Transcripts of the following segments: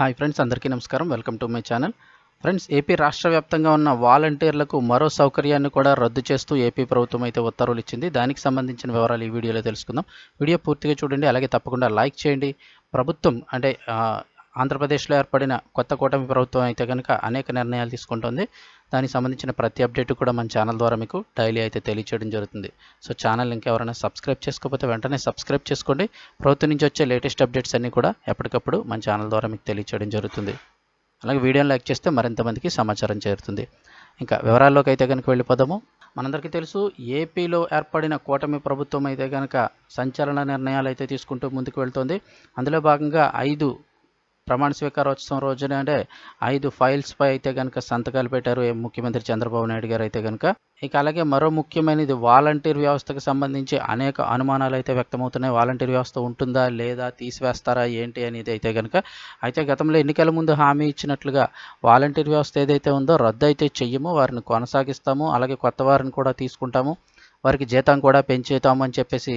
Hi friends అందరికీ నమస్కారం. Welcome to my channel. Friends AP రాష్ట్ర వ్యాప్తంగా ఉన్న వాలంటీర్లకు మరో సౌకర్యాన్ని కూడా రద్దు చేస్తూ ఏపీ ప్రభుత్వం అయితే ఉత్తర్వులు ఇచ్చింది. దానికి సంబంధించిన వివరాలు ఈ వీడియోలో తెలుసుకుందాం. వీడియో పూర్తిగా చూడండి అలాగే తప్పకుండా లైక్ చేయండి. ప్రభుత్వం అంటే ఆంధ్రప్రదేశ్లో ఏర్పడిన కొత్త కూటమి ప్రభుత్వం అయితే కనుక అనేక నిర్ణయాలు తీసుకుంటుంది. దానికి సంబంధించిన ప్రతి అప్డేట్ కూడా మన ఛానల్ ద్వారా మీకు డైలీ అయితే తెలియచేయడం జరుగుతుంది. సో ఛానల్ ఇంకెవరైనా సబ్స్క్రైబ్ చేసుకోకపోతే వెంటనే సబ్స్క్రైబ్ చేసుకోండి. ప్రభుత్వం నుంచి వచ్చే లేటెస్ట్ అప్డేట్స్ అన్నీ కూడా ఎప్పటికప్పుడు మన ఛానల్ ద్వారా మీకు తెలియచేయడం జరుగుతుంది. అలాగే వీడియోని లైక్ చేస్తే మరింత మందికి సమాచారం చేరుతుంది. ఇంకా వివరాల్లోకి అయితే కనుక వెళ్ళిపోదాము. మనందరికీ తెలుసు ఏపీలో ఏర్పడిన కూటమి ప్రభుత్వం అయితే కనుక సంచలన నిర్ణయాలు అయితే తీసుకుంటూ ముందుకు వెళ్తోంది. అందులో భాగంగా ఐదు ప్రమాణ స్వీకారోత్సవం రోజున అంటే ఐదు ఫైల్స్పై అయితే కనుక సంతకాలు పెట్టారు ముఖ్యమంత్రి చంద్రబాబు నాయుడు గారు అయితే కనుక ఇక అలాగే మరో ముఖ్యమైనది వాలంటీర్ వ్యవస్థకు సంబంధించి అనేక అనుమానాలు అయితే వ్యక్తమవుతున్నాయి. వాలంటీర్ వ్యవస్థ ఉంటుందా లేదా తీసివేస్తారా ఏంటి అనేది అయితే కనుక అయితే గతంలో ఎన్నికల ముందు హామీ ఇచ్చినట్లుగా వాలంటీర్ వ్యవస్థ ఏదైతే ఉందో రద్దు అయితే చెయ్యము. వారిని కొనసాగిస్తాము. అలాగే కొత్త వారిని కూడా తీసుకుంటాము. వారికి జీతం కూడా పెంచుతాము అని చెప్పేసి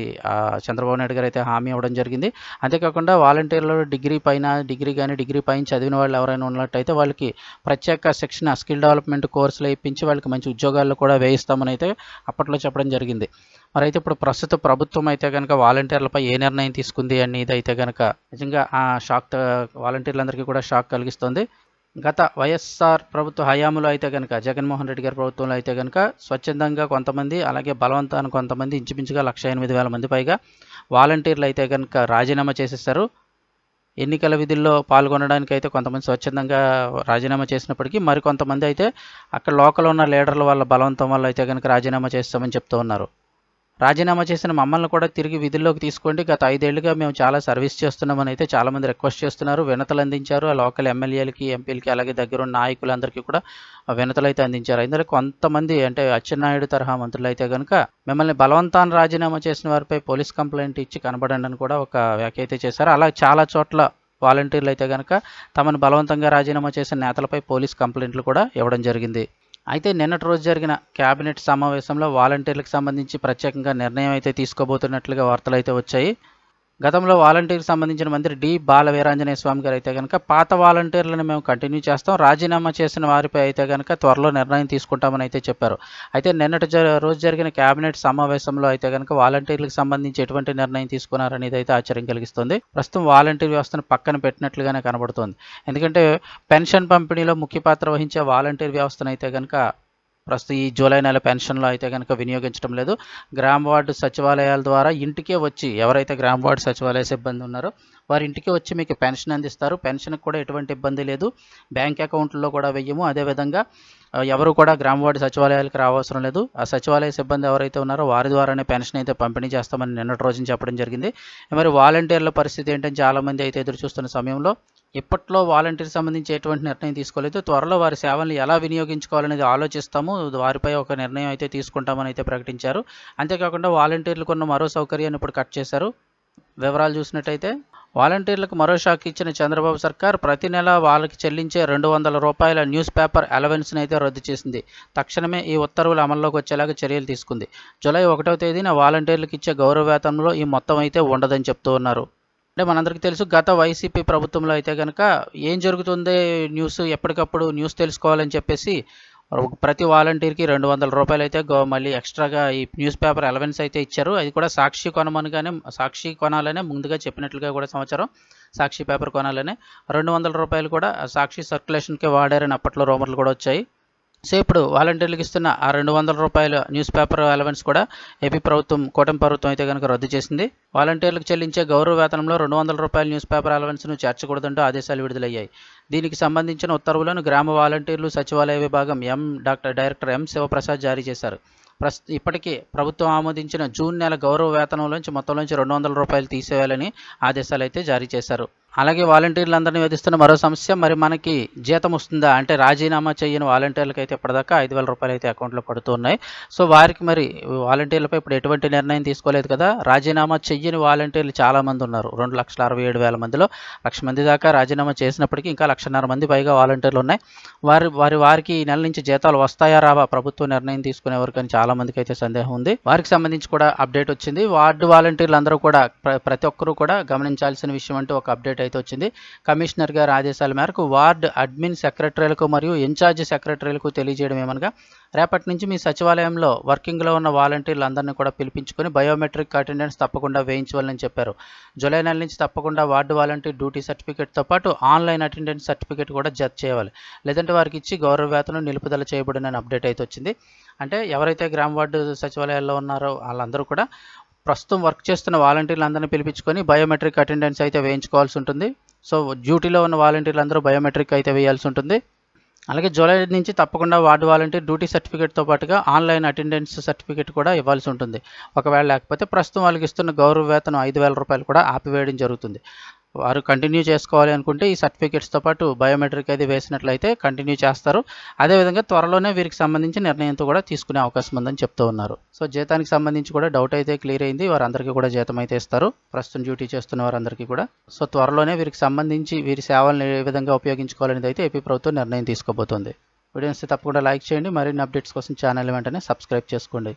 చంద్రబాబు నాయుడు గారు అయితే హామీ ఇవ్వడం జరిగింది. అంతేకాకుండా వాలంటీర్లు డిగ్రీ పైన డిగ్రీ కానీ డిగ్రీ పైన చదివిన వాళ్ళు ఎవరైనా ఉన్నట్టయితే వాళ్ళకి ప్రత్యేక శిక్షణ స్కిల్ డెవలప్మెంట్ కోర్సులు ఇప్పించి వాళ్ళకి మంచి ఉద్యోగాల్లో కూడా వేయిస్తామని అయితే అప్పట్లో చెప్పడం జరిగింది. మరి అయితే ఇప్పుడు ప్రస్తుత ప్రభుత్వం అయితే కనుక వాలంటీర్లపై ఏ నిర్ణయం తీసుకుంది అనేది అయితే కనుక నిజంగా ఆ షాక్ వాలంటీర్లందరికీ కూడా షాక్ కలిగిస్తుంది. గత వైఎస్ఆర్ ప్రభుత్వ హయాంలో అయితే కనుక జగన్మోహన్ రెడ్డి గారి ప్రభుత్వంలో అయితే కనుక స్వచ్ఛందంగా కొంతమంది అలాగే బలవంతాన్ని కొంతమంది ఇంచుమించుగా లక్ష ఎనిమిది వేల మంది పైగా వాలంటీర్లు అయితే కనుక రాజీనామా చేసేస్తారు ఎన్నికల విధుల్లో పాల్గొనడానికి అయితే కొంతమంది స్వచ్ఛందంగా రాజీనామా చేసినప్పటికీ మరికొంతమంది అయితే అక్కడ లోకల్ ఉన్న లీడర్ల వల్ల బలవంతం వల్ల అయితే కనుక రాజీనామా చేస్తామని చెప్తూ ఉన్నారు. రాజీనామా చేసిన మమ్మల్ని కూడా తిరిగి విధుల్లోకి తీసుకోండి. గత ఐదేళ్ళుగా మేము చాలా సర్వీస్ చేస్తున్నామని అయితే చాలామంది రిక్వెస్ట్ చేస్తున్నారు. వినతలు అందించారు. ఆ లోకల్ ఎమ్మెల్యేలకి ఎంపీలకి అలాగే దగ్గరున్న నాయకులందరికీ కూడా వినతలు అయితే అందించారు. ఇందులో కొంతమంది అంటే అచ్చెన్నాయుడు తరహా మంత్రులు అయితే కనుక మిమ్మల్ని బలవంతాన్ని రాజీనామా చేసిన వారిపై పోలీస్ కంప్లైంట్ ఇచ్చి కనబడండి అని కూడా ఒక వ్యాఖ్య అయితే చేశారు. అలా చాలా చోట్ల వాలంటీర్లు అయితే కనుక తమను బలవంతంగా రాజీనామా చేసిన నేతలపై పోలీస్ కంప్లైంట్లు కూడా ఇవ్వడం జరిగింది. అయితే నిన్నటి రోజు జరిగిన కేబినెట్ సమావేశంలో వాలంటీర్లకు సంబంధించి ప్రత్యేకంగా నిర్ణయం అయితే తీసుకోబోతున్నట్లుగా వార్తలు అయితే వచ్చాయి. గతంలో వాలంటీర్కి సంబంధించిన మంత్రి డి బాలవీరాంజనేయ స్వామి గారు అయితే కనుక పాత వాలంటీర్లను మేము కంటిన్యూ చేస్తాం. రాజీనామా చేసిన వారిపై అయితే కనుక త్వరలో నిర్ణయం తీసుకుంటామని అయితే చెప్పారు. అయితే నిన్నటి జ- రోజు జరిగిన కేబినెట్ సమావేశంలో అయితే కనుక వాలంటీర్లకు సంబంధించి ఎటువంటి నిర్ణయం తీసుకున్నారనేది అయితే ఆశ్చర్యం కలిగిస్తుంది. ప్రస్తుతం వాలంటీర్ వ్యవస్థను పక్కన పెట్టినట్లుగానే కనబడుతుంది. ఎందుకంటే పెన్షన్ పంపిణీలో ముఖ్య పాత్ర వహించే వాలంటీర్ వ్యవస్థను అయితే కనుక ప్రస్తుతం ఈ జూలై నెల పెన్షన్లో అయితే కనుక వినియోగించడం లేదు. గ్రామ వార్డు సచివాలయాల ద్వారా ఇంటికే వచ్చి ఎవరైతే గ్రామ వార్డు సచివాలయ సిబ్బంది ఉన్నారో వారి ఇంటికి వచ్చి మీకు పెన్షన్ అందిస్తారు. పెన్షన్కి కూడా ఎటువంటి ఇబ్బంది లేదు. బ్యాంక్ అకౌంట్లో కూడా వెయ్యము. అదేవిధంగా ఎవరు కూడా గ్రామ వార్డు సచివాలయాలకు రావసరం లేదు. ఆ సచివాలయ సిబ్బంది ఎవరైతే ఉన్నారో వారి ద్వారానే పెన్షన్ అయితే పంపిణీ చేస్తామని నిన్నటి రోజున చెప్పడం జరిగింది. మరి వాలంటీర్ల పరిస్థితి ఏంటని చాలామంది అయితే ఎదురు చూస్తున్న సమయంలో ఇప్పట్లో వాలంటీర్ సంబంధించి ఎటువంటి నిర్ణయం తీసుకోలేదు. త్వరలో వారి సేవలను ఎలా వినియోగించుకోవాలనేది ఆలోచిస్తాము. వారిపై ఒక నిర్ణయం అయితే తీసుకుంటామని అయితే ప్రకటించారు. అంతేకాకుండా వాలంటీర్లకు ఉన్న మరో సౌకర్యాన్ని ఇప్పుడు కట్ చేశారు. వివరాలు చూసినట్టయితే వాలంటీర్లకు మరో షాక్ ఇచ్చిన చంద్రబాబు సర్కార్ ప్రతి నెల వాళ్ళకి చెల్లించే రెండు వందల రూపాయల న్యూస్ పేపర్ అలవెన్స్ని అయితే రద్దు చేసింది. తక్షణమే ఈ ఉత్తర్వులు అమల్లోకి వచ్చేలాగా చర్యలు తీసుకుంది. జూలై ఒకటవ తేదీన వాలంటీర్లకు ఇచ్చే గౌరవ వేతనంలో ఈ మొత్తం అయితే ఉండదని చెప్తూ ఉన్నారు. అంటే మనందరికీ తెలుసు గత వైసీపీ ప్రభుత్వంలో అయితే కనుక ఏం జరుగుతుంది న్యూస్ ఎప్పటికప్పుడు న్యూస్ తెలుసుకోవాలని చెప్పేసి ప్రతి వాలంటీర్కి రెండు వందల రూపాయలు అయితే గో- మళ్ళీ ఎక్స్ట్రాగా ఈ న్యూస్ పేపర్ అలవెన్స్ అయితే ఇచ్చారు. అది కూడా సాక్షి కొనమనగానే సాక్షి కొనాలనే ముందుగా చెప్పినట్లుగా కూడా సమాచారం. సాక్షి పేపర్ కొనాలనే రెండు వందల రూపాయలు కూడా సాక్షి సర్క్యులేషన్కి వాడారని అప్పట్లో రూమర్లు కూడా వచ్చాయి. సో ఇప్పుడు వాలంటీర్లకు ఇస్తున్న ఆ రెండు వందల రూపాయల న్యూస్ పేపర్ అలవెన్స్ కూడా ఏపీ ప్రభుత్వం కూటమి ప్రభుత్వం అయితే కనుక రద్దు చేసింది. వాలంటీర్లకు చెల్లించే గౌరవ వేతనంలో రెండు వందల రూపాయల న్యూస్ పేపర్ అలవెన్స్ను చేర్చకూడదంటూ ఆదేశాలు విడుదలయ్యాయి. దీనికి సంబంధించిన ఉత్తర్వులను గ్రామ వాలంటీర్లు సచివాలయ విభాగం M doctor director M Shivaprasad జారీ చేశారు. ప్రస్తు ఇప్పటికే ప్రభుత్వం ఆమోదించిన జూన్ నెల గౌరవ వేతనంలోంచి మొత్తంలోంచి రెండు వందల రూపాయలు తీసేయాలని ఆదేశాలు అయితే జారీ చేశారు. అలాగే వాలంటీర్లందరినీ వేధిస్తున్న మరో సమస్య మరి మనకి జీతం వస్తుందా? అంటే రాజీనామా చేయని వాలంటీర్లకు అయితే ఇప్పటిదాకా ఐదు వేల రూపాయలు అయితే అకౌంట్లో పడుతున్నాయి సో వారికి మరి వాలంటీర్లపై ఇప్పుడు ఎటువంటి నిర్ణయం తీసుకోలేదు కదా? రాజీనామా చెయ్యని వాలంటీర్లు చాలామంది ఉన్నారు. రెండు లక్షల అరవై ఏడు వేల మందిలో లక్ష మంది దాకా రాజీనామా చేసినప్పటికీ ఇంకా లక్షన్నర మంది పైగా వాలంటీర్లు ఉన్నాయి. వారి వారి వారికి ఈ నెల నుంచి జీతాలు వస్తాయా రావా? ప్రభుత్వం నిర్ణయం తీసుకునే వరకు అని చాలామందికి అయితే సందేహం ఉంది. వారికి సంబంధించి కూడా అప్డేట్ వచ్చింది. వార్డు వాలంటీర్లు అందరూ కూడా ప్ర- ప్రతి ఒక్కరూ కూడా గమనించాల్సిన విషయం అంటే ఒక అప్డేట్ అయితే వచ్చింది. కమిషనర్ గారి ఆదేశాల మేరకు వార్డ్ అడ్మిన్ సెక్రటరీలకు మరియు ఇన్ఛార్జ్ సెక్రటరీలకు తెలియజేయడం ఏమనగా రేపటి నుంచి మీ సచివాలయంలో వర్కింగ్లో ఉన్న వాలంటీర్లు అందరినీ కూడా పిలిపించుకొని బయోమెట్రిక్ అటెండెన్స్ తప్పకుండా వేయించవాలని చెప్పారు. జూలై నెల నుంచి తప్పకుండా వార్డు వాలంటీర్ డ్యూటీ సర్టిఫికేట్తో పాటు ఆన్లైన్ అటెండెన్స్ సర్టిఫికేట్ కూడా జత చేయాలి. లేదంటే వారికి ఇచ్చి గౌరవ వేతనం నిలుపుదల చేయబడిన అప్డేట్ అయితే వచ్చింది. అంటే ఎవరైతే గ్రామ వార్డు సచివాలయాల్లో ఉన్నారో వాళ్ళందరూ కూడా ప్రస్తుతం వర్క్ చేస్తున్న వాలంటీర్లు అందరినీ పిలిపించుకొని బయోమెట్రిక్ అటెండెన్స్ అయితే వేయించుకోవాల్సి ఉంటుంది. సో డ్యూటీలో ఉన్న వాలంటీర్లు అందరూ బయోమెట్రిక్ అయితే వేయాల్సి ఉంటుంది. అలాగే జూలై నుంచి తప్పకుండా వార్డు వాలంటీర్ డ్యూటీ సర్టిఫికేట్తో పాటుగా ఆన్లైన్ అటెండెన్స్ సర్టిఫికేట్ కూడా ఇవ్వాల్సి ఉంటుంది. ఒకవేళ లేకపోతే ప్రస్తుతం వాళ్ళకి ఇస్తున్న గౌరవ వేతనం ఐదు వేల రూపాయలు కూడా ఆపివేయడం జరుగుతుంది. వారు కంటిన్యూ చేసుకోవాలి అనుకుంటే ఈ సర్టిఫికేట్స్తో పాటు బయోమెట్రిక్ అయితే వేసినట్లయితే కంటిన్యూ చేస్తారు. అదేవిధంగా త్వరలోనే వీరికి సంబంధించి నిర్ణయంతో కూడా తీసుకునే అవకాశం ఉందని చెప్తూ ఉన్నారు. సో జీతానికి సంబంధించి కూడా డౌట్ అయితే క్లియర్ అయింది. వారందరికీ కూడా జీతం అయితే ఇస్తారు. ప్రస్తుతం డ్యూటీ చేస్తున్న వారందరికీ కూడా. సో త్వరలోనే వీరికి సంబంధించి వీరి సేవలను ఏ విధంగా ఉపయోగించుకోవాలనేది అయితే ఏపీ ప్రభుత్వం నిర్ణయం తీసుకోబోతోంది. వీడియోస్ తప్పకుండా లైక్ చేయండి. మరిన్ని అప్డేట్స్ కోసం ఛానల్ వెంటనే సబ్స్క్రైబ్ చేసుకోండి.